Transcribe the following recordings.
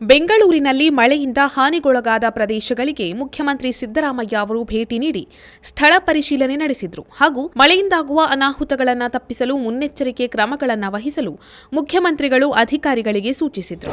ಬೆಂಗಳೂರಿನಲ್ಲಿ ಮಳೆಯಿಂದ ಹಾನಿಗೊಳಗಾದ ಪ್ರದೇಶಗಳಿಗೆ ಮುಖ್ಯಮಂತ್ರಿ ಸಿದ್ದರಾಮಯ್ಯ ಅವರು ಭೇಟಿ ನೀಡಿ ಸ್ಥಳ ಪರಿಶೀಲನೆ ನಡೆಸಿದರು. ಹಾಗೂ ಮಳೆಯಿಂದಾಗುವ ಅನಾಹುತಗಳನ್ನು ತಪ್ಪಿಸಲು ಮುನ್ನೆಚ್ಚರಿಕೆ ಕ್ರಮಗಳನ್ನು ವಹಿಸಲು ಮುಖ್ಯಮಂತ್ರಿಗಳು ಅಧಿಕಾರಿಗಳಿಗೆ ಸೂಚಿಸಿದ್ರು.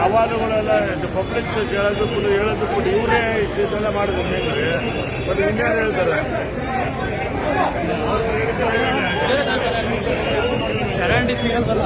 ಅವಾರ್ಡುಗಳೆಲ್ಲ ಪಬ್ಲಿಕ್ ಕೇಳೋದು ಕೂಡ ಹೇಳೋದು ಕೂಡ ಇವರೇ ಇಷ್ಟೆಲ್ಲ ಮಾಡೋದು ಹೆಂಗ್ರಿ ಮತ್ತೆ ಇನ್ನೇನು ಹೇಳ್ತಾರೆ ಚರಂಡಿ ಸಿಗಲ್ವಲ್ಲ